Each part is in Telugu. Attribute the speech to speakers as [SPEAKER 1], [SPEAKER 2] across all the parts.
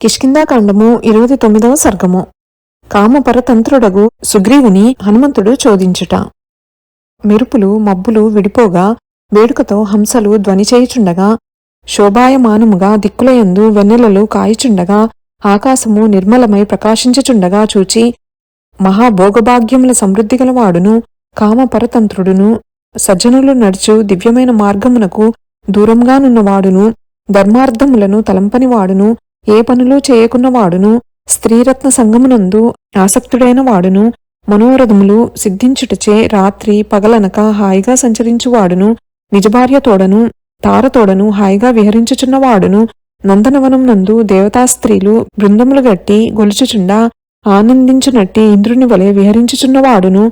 [SPEAKER 1] కిష్కిందాకాండము ఇరవై తొమ్మిదవ సర్గము. కామపరతంత్రుడగు సుగ్రీవుని హనుమంతుడు చోదించుట. మెరుపులు మబ్బులు విడిపోగా వేడుకతో హంసలు ధ్వని చేయుచుండగా శోభాయమానముగా దిక్కులయందు వెన్నెలలు కాయుచుండగా ఆకాశము నిర్మలమై ప్రకాశించుచుండగా చూచి మహాభోగభాగ్యముల సమృద్ధి గలవాడును కామపరతంత్రుడును సజ్జనులు నడుచు దివ్యమైన మార్గమునకు దూరంగానున్నవాడును ధర్మార్థములను తలంపనివాడును ఏ పనులు చేయకున్నవాడును స్త్రీరత్న సంగమునందు ఆసక్తుడైన వాడును మనోరథములు సిద్ధించుటచే రాత్రి పగలనక హాయిగా సంచరించువాడును నిజభార్యతోడను తారతోడను హాయిగా విహరించుచున్నవాడును నందనవనం నందు దేవతా స్త్రీలు బృందములు గట్టి గొలుచుచుండా ఆనందించునట్టి ఇంద్రుని వలె విహరించుచున్నవాడును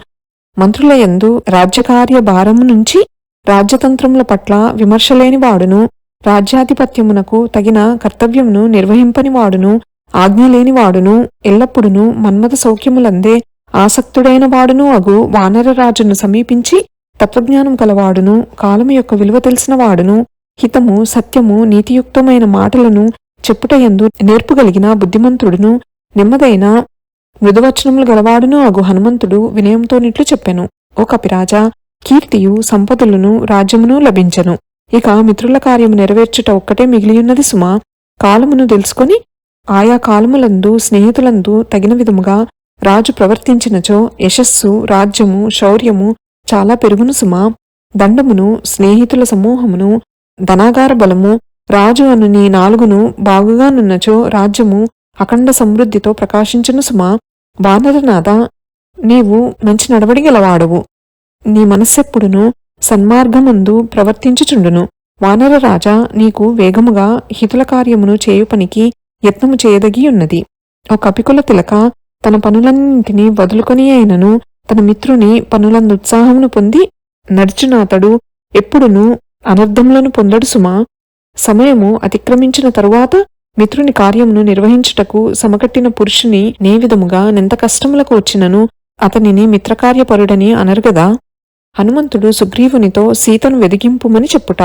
[SPEAKER 1] మంత్రులయందు రాజ్యకార్య భారము నుంచి రాజ్యతంత్రముల పట్ల విమర్శలేని వాడును. రాజ్యాధిపత్యమునకు తగిన కర్తవ్యమును నిర్వహింపని వాడును ఆజ్ఞలేని వాడును ఎల్లప్పుడును మన్మథ సౌఖ్యములందే ఆసక్తుడైన వాడును అగు వానరరాజును సమీపించి తత్వజ్ఞానం కలవాడును కాలము యొక్క విలువ తెలిసిన వాడును హితము సత్యము నీతియుక్తమైన మాటలను చెప్పుటయందు నేర్పుగలిగిన బుద్ధిమంతుడును నెమ్మదైన మృదువచనములు గలవాడును అగు హనుమంతుడు వినయంతోనిట్లు చెప్పెను. ఓ కపిరాజా కీర్తియు సంపదలను రాజ్యమును లభించెను. ఇక మిత్రుల కార్యము నెరవేర్చుట ఒక్కటే మిగిలియున్నది సుమా. కాలమును తెలుసుకొని ఆయా కాలములందు స్నేహితులందు తగిన విధముగా రాజు ప్రవర్తించినచో యశస్సు రాజ్యము శౌర్యము చాలా పెరుగును సుమా. దండమును స్నేహితుల సమూహమును ధనాగార బలము రాజు అను నీ నాలుగును బాగుగానున్నచో రాజ్యము అఖండ సమృద్ధితో ప్రకాశించును సుమా. వానరనాథ నీవు మంచి నడవడిగలవాడవు నీ మనస్సెప్పుడును సన్మార్గమందు ప్రవర్తించుచుండును. వానరరాజా నీకు వేగముగా హితుల కార్యమును చేయు పనికి యత్నము చేయదగి ఉన్నది ఒక కపికుల తిలక తన పనులన్నింటినీ వదులుకొని అయినను తన మిత్రుని పనులందుత్సాహమును పొంది నడుచునాతడు ఎప్పుడును అనర్థములను పొందడు సుమా సమయము అతిక్రమించిన తరువాత మిత్రుని కార్యమును నిర్వహించుటకు సమకట్టిన పురుషుని నే విధముగా నెంత కష్టములకు వచ్చినను అతనిని మిత్రకార్యపరుడని అనరుగదా హనుమంతుడు సుగ్రీవునితో సీతను వెదిగింపుమని చెప్పుట.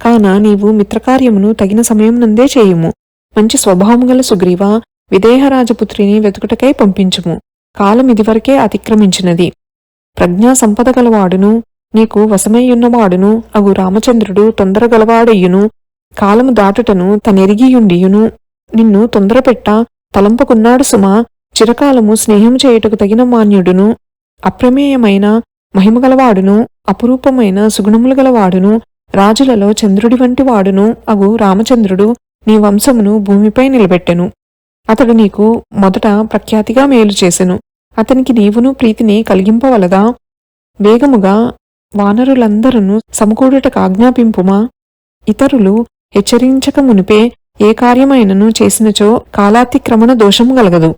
[SPEAKER 1] కాన నీవు మిత్రకార్యమును తగిన సమయమునందే చేయుము. మంచి స్వభావం గల సుగ్రీవ విదేహరాజపుత్రిని వెతుకుటకై పంపించుము. కాలం ఇదివరకే అతిక్రమించినది. ప్రజ్ఞా సంపద గలవాడును నీకు వశమయ్యున్నవాడును అగు రామచంద్రుడు తొందరగలవాడయ్యును కాలము దాటుటను తనెరిగియుండియును నిన్ను తొందరపెట్ట తలంపకున్నాడు సుమా చిరకాలము స్నేహం చేయుటకు తగిన మాన్యుడును అప్రమేయమైన మహిమగలవాడును అపురూపమైన సుగుణములు గలవాడును రాజులలో చంద్రుడి వంటి వాడును అగు రామచంద్రుడు నీ వంశమును భూమిపై నిలబెట్టెను. అతడు నీకు మొదట ప్రఖ్యాతిగా మేలు చేసెను. అతనికి నీవును ప్రీతిని కలిగింపవలదా? వేగముగా వానరులందరూ సమకూడుటకు ఆజ్ఞాపింపుమా? ఇతరులు హెచ్చరించక మునిపే ఏ కార్యమైనను చేసినచో కాలాతిక్రమణ దోషము గలగదు.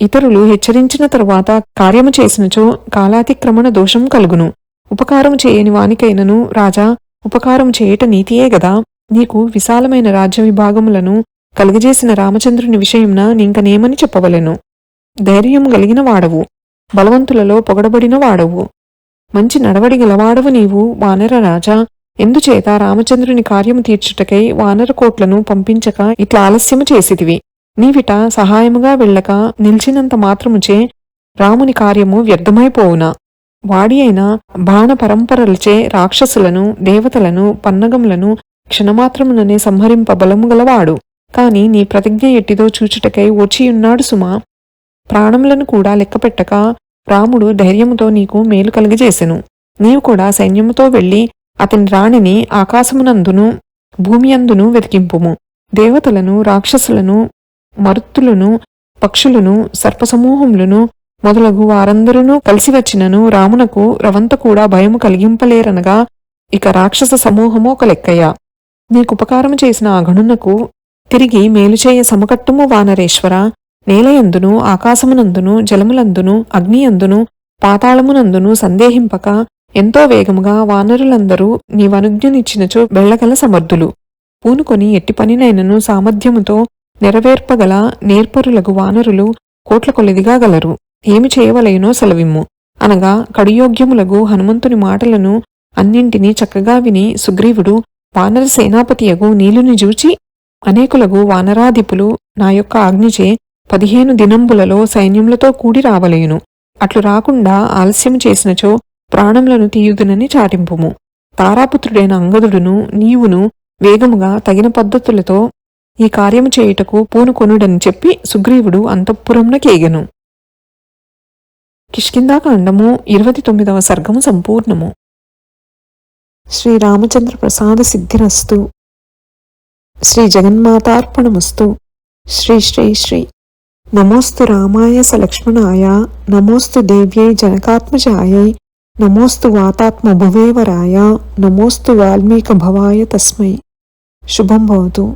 [SPEAKER 1] ఇతరులు హెచ్చరించిన తరువాత కార్యము చేసినచో కాలాతిక్రమణ దోషం కలుగును. ఉపకారం చేయని వానికైనను రాజా ఉపకారం చేయట నీతియే గదా. నీకు విశాలమైన రాజ్య విభాగములను కలుగజేసిన రామచంద్రుని విషయంన నీంకనేమని చెప్పవలెను. ధైర్యము కలిగిన వాడవు. బలవంతులలో పొగడబడిన వాడవు. మంచి నడవడి గలవాడవు నీవు వానర రాజా. ఎందుచేత రామచంద్రుని కార్యము తీర్చుటకై వానర కోట్లను పంపించక ఇట్లా ఆలస్యము చేసిదివి నీవిట సహాయముగా వెళ్ళక నిలిచినంత మాత్రముచే రాముని కార్యము వ్యర్థమైపోవునా. వాడి అయిన బాణ పరంపరలచే రాక్షసులను దేవతలను పన్నగములను క్షణమాత్రముననే సంహరింప బలము గలవాడు. కాని నీ ప్రతిజ్ఞ ఎట్టిదో చూచుటకై వచ్చియున్నాడు సుమా. ప్రాణములను కూడా లెక్కపెట్టక రాముడు ధైర్యముతో నీకు మేలు కలుగజేసెను. నీవు కూడా సైన్యముతో వెళ్ళి అతని రాణిని ఆకాశమునందును భూమి అందును వెతికింపుము. దేవతలను రాక్షసులను మరుత్తులను పక్షులను సర్పసమూహములను మొదలగు వారందరూ కలిసి వచ్చినను రామునకు రవంత కూడా భయము కలిగింపలేరనగా ఇక రాక్షస సమూహము ఒక లెక్కయ్య. నీకుపకారము చేసిన ఆ గణునకు తిరిగి మేలుచేయ సమకట్టుము వానరేశ్వర నేలయందును ఆకాశమునందును జలములందును అగ్నియందును పాతాళమునందును సందేహింపక ఎంతో వేగముగా వానరులందరూ నీవనుజ్ఞనిచ్చినచో వెళ్ళగల సమర్థులు. పూనుకొని ఎట్టి పనినైనను సామర్థ్యముతో నెరవేర్పగల నేర్పరులగు వానరులు కోట్ల కొలదిగా గలరు ఏమి చేయవలయనో సెలవిమ్ము. అనగా కడియోగ్యములగు హనుమంతుని మాటలను అన్నింటినీ చక్కగా విని సుగ్రీవుడు వానర సేనాపతియగు నీలుని జూచి అనేకులగు వానరాధిపులు నా యొక్క ఆజ్ఞచే పదిహేను దినంబులలో సైన్యములతో కూడి రావలేను. అట్లు రాకుండా ఆలస్యం చేసినచో ప్రాణములను తీయుదునని చాటింపుము. తారాపుత్రుడైన అంగదుడును నీవును వేగముగా తగిన పద్ధతులతో ఈ కార్యము చేయుటకు పూనుకొనుడని చెప్పి సుగ్రీవుడు అంతఃపురమునకేగెను కిష్కిందాకాండము ఇరవై తొమ్మిదవ సర్గము సంపూర్ణము. శ్రీరామచంద్ర ప్రసాద సిద్ధిరస్తు. శ్రీ జగన్మాతార్పణమస్తు. శ్రీ శ్రీ శ్రీ. నమోస్తు రామాయ సలక్ష్మణాయ. నమోస్తు దేవ్యై జనకాత్మజాయై. నమోస్తు వాతాత్మ భువేవరాయ నమోస్తు వాల్మీక భవాయ తస్మై. శుభం భవతు.